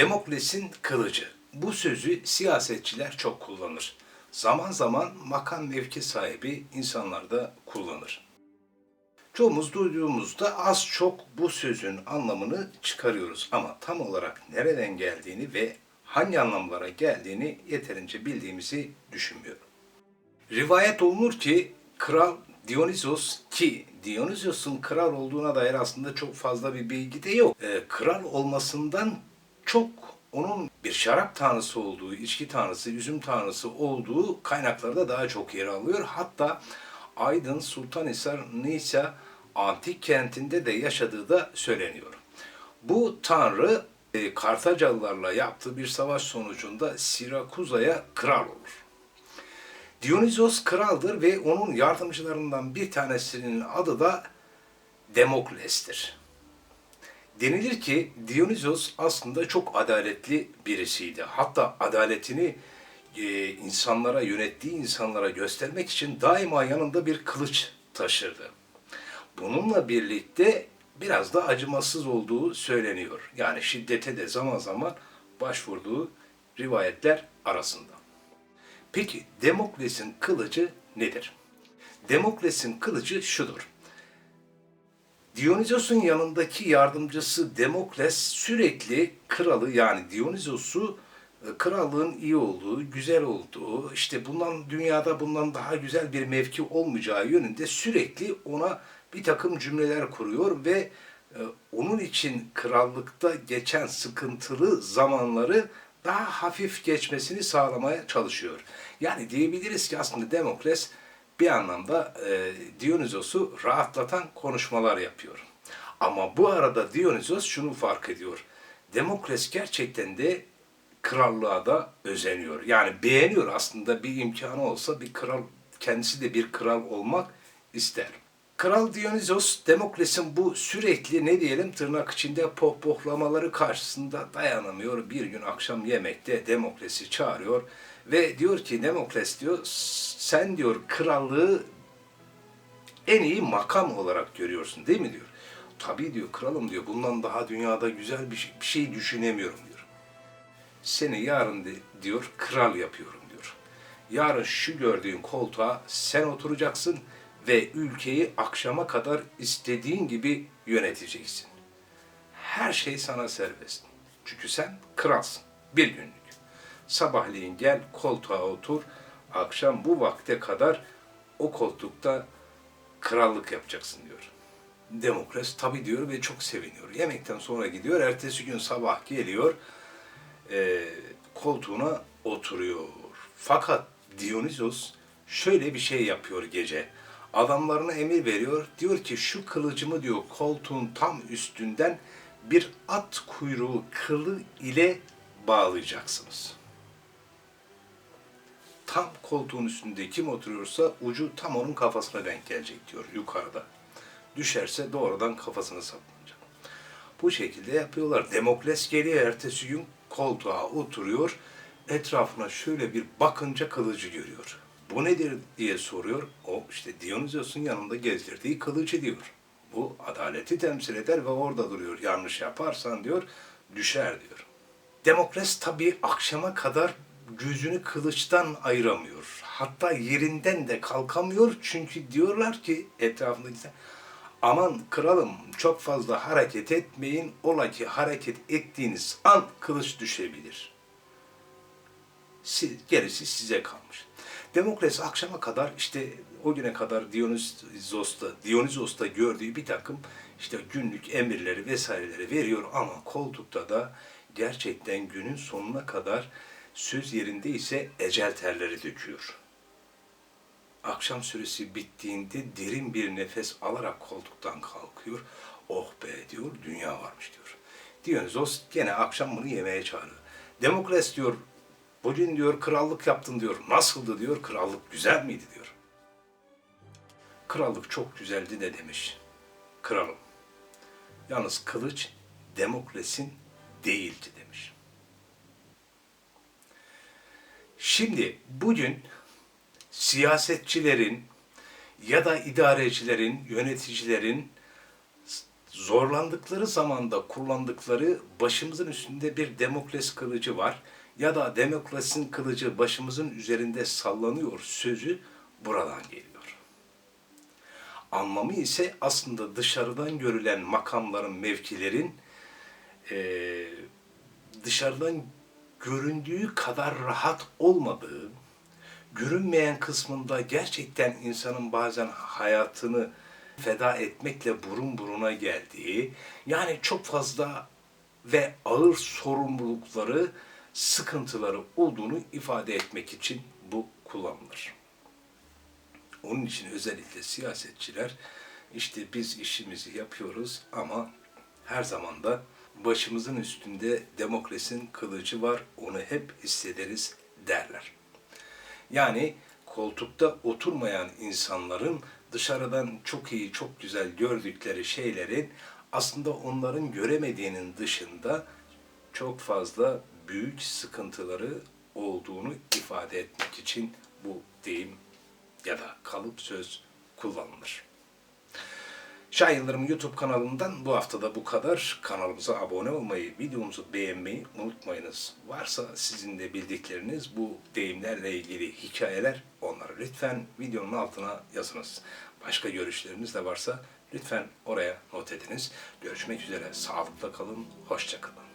Demokles'in kılıcı. Bu sözü siyasetçiler çok kullanır. Zaman zaman makam mevki sahibi insanlar da kullanır. Çoğumuz duyduğumuzda az çok bu sözün anlamını çıkarıyoruz ama tam olarak nereden geldiğini ve hangi anlamlara geldiğini yeterince bildiğimizi düşünmüyorum. Rivayet olunur ki kral Dionysos ki Dionysos'un kral olduğuna dair aslında çok fazla bir bilgi de yok. Ee, kral olmasından çok onun bir şarap tanrısı olduğu, içki tanrısı, üzüm tanrısı olduğu kaynaklarda daha çok yer alıyor. Hatta Aydın Sultanhisar Nisa antik kentinde de yaşadığı da söyleniyor. Bu tanrı e, Kartacalılarla yaptığı bir savaş sonucunda Sirakuza'ya kral olur. Dionysos kraldır ve onun yardımcılarından bir tanesinin adı da Demokles'tir. Denilir ki Dionysos aslında çok adaletli birisiydi. Hatta adaletini e, insanlara, yönettiği insanlara göstermek için daima yanında bir kılıç taşırdı. Bununla birlikte biraz da acımasız olduğu söyleniyor. Yani şiddete de zaman zaman başvurduğu rivayetler arasında. Peki Demokles'in kılıcı nedir? Demokles'in kılıcı şudur. Dionysos'un yanındaki yardımcısı Demokles sürekli kralı yani Dionysos'u e, krallığın iyi olduğu, güzel olduğu, işte bundan dünyada bundan daha güzel bir mevki olmayacağı yönünde sürekli ona bir takım cümleler kuruyor ve e, onun için krallıkta geçen sıkıntılı zamanları daha hafif geçmesini sağlamaya çalışıyor. Yani diyebiliriz ki aslında Demokles bir anlamda e, Dionysos'u rahatlatan konuşmalar yapıyor. Ama bu arada Dionysos şunu fark ediyor. Demokles gerçekten de krallığa da özeniyor. Yani beğeniyor aslında bir imkanı olsa bir kral, kendisi de bir kral olmak ister. Kral Dionysos, Demokles'in bu sürekli ne diyelim tırnak içinde pohpohlamaları karşısında dayanamıyor. Bir gün akşam yemekte Demokles'i çağırıyor ve diyor ki Demokles diyor sen diyor krallığı en iyi makam olarak görüyorsun değil mi diyor. Tabii diyor kralım diyor bundan daha dünyada güzel bir şey, bir şey düşünemiyorum diyor. Seni yarın de, diyor kral yapıyorum diyor. Yarın şu gördüğün koltuğa sen oturacaksın ve ülkeyi akşama kadar istediğin gibi yöneteceksin. Her şey sana serbest. Çünkü sen kralsın. Bir günlük. Sabahleyin gel koltuğa otur. Akşam bu vakte kadar o koltukta krallık yapacaksın diyor. Demokras tabi diyor ve çok seviniyor. Yemekten sonra gidiyor. Ertesi gün sabah geliyor. E, koltuğuna oturuyor. Fakat Dionysos şöyle bir şey yapıyor gece. Adamlarına emir veriyor. Diyor ki şu kılıcımı diyor koltuğun tam üstünden bir at kuyruğu kılı ile bağlayacaksınız. Tam koltuğun üstünde kim oturuyorsa ucu tam onun kafasına denk gelecek diyor yukarıda. Düşerse doğrudan kafasına saplanacak. Bu şekilde yapıyorlar. Demokles geliyor ertesi gün koltuğa oturuyor. Etrafına şöyle bir bakınca kılıcı görüyor. Bu nedir diye soruyor. O işte Dionysos'un yanında gezdirdiği kılıcı diyor. Bu adaleti temsil eder ve orada duruyor. Yanlış yaparsan diyor düşer diyor. Demokles tabii akşama kadar gözünü kılıçtan ayıramıyor. Hatta yerinden de kalkamıyor çünkü diyorlar ki etrafındakiler aman kralım çok fazla hareket etmeyin ola ki hareket ettiğiniz an kılıç düşebilir. Siz, gerisi size kalmış. Demokles akşama kadar işte o güne kadar Dionysos'ta, Dionysos'ta gördüğü bir takım işte günlük emirleri vesaireleri veriyor ama koltukta da gerçekten günün sonuna kadar söz yerinde ise ecel terleri döküyor. Akşam süresi bittiğinde derin bir nefes alarak koltuktan kalkıyor. Oh be diyor, dünya varmış diyor. Dionysos gene akşam bunu yemeye çağırıyor. Demokles diyor, bugün diyor krallık yaptın diyor. Nasıldı diyor, krallık güzel miydi diyor. Krallık çok güzeldi de demiş. Kralım. Yalnız kılıç Demokles'in değildi demiş. Şimdi bugün siyasetçilerin ya da idarecilerin, yöneticilerin zorlandıkları zamanda kullandıkları başımızın üstünde bir Demokles kılıcı var ya da Demokles'in kılıcı başımızın üzerinde sallanıyor sözü buradan geliyor. Anlamı ise aslında dışarıdan görülen makamların, mevkilerin eee, dışarıdan göründüğü kadar rahat olmadığı, görünmeyen kısmında gerçekten insanın bazen hayatını feda etmekle burun buruna geldiği, yani çok fazla ve ağır sorumlulukları, sıkıntıları olduğunu ifade etmek için bu kullanılır. Onun için özellikle siyasetçiler işte biz işimizi yapıyoruz ama her zaman da başımızın üstünde demokrasinin kılıcı var, onu hep hissederiz derler. Yani koltukta oturmayan insanların dışarıdan çok iyi, çok güzel gördükleri şeylerin aslında onların göremediğinin dışında çok fazla büyük sıkıntıları olduğunu ifade etmek için bu deyim ya da kalıp söz kullanılır. Şahin Yıldırım YouTube kanalından bu haftada bu kadar. Kanalımıza abone olmayı, videomuzu beğenmeyi unutmayınız. Varsa sizin de bildikleriniz bu deyimlerle ilgili hikayeler onları lütfen videonun altına yazınız. Başka görüşleriniz de varsa lütfen oraya not ediniz. Görüşmek üzere. Sağlıkla kalın. Hoşça kalın.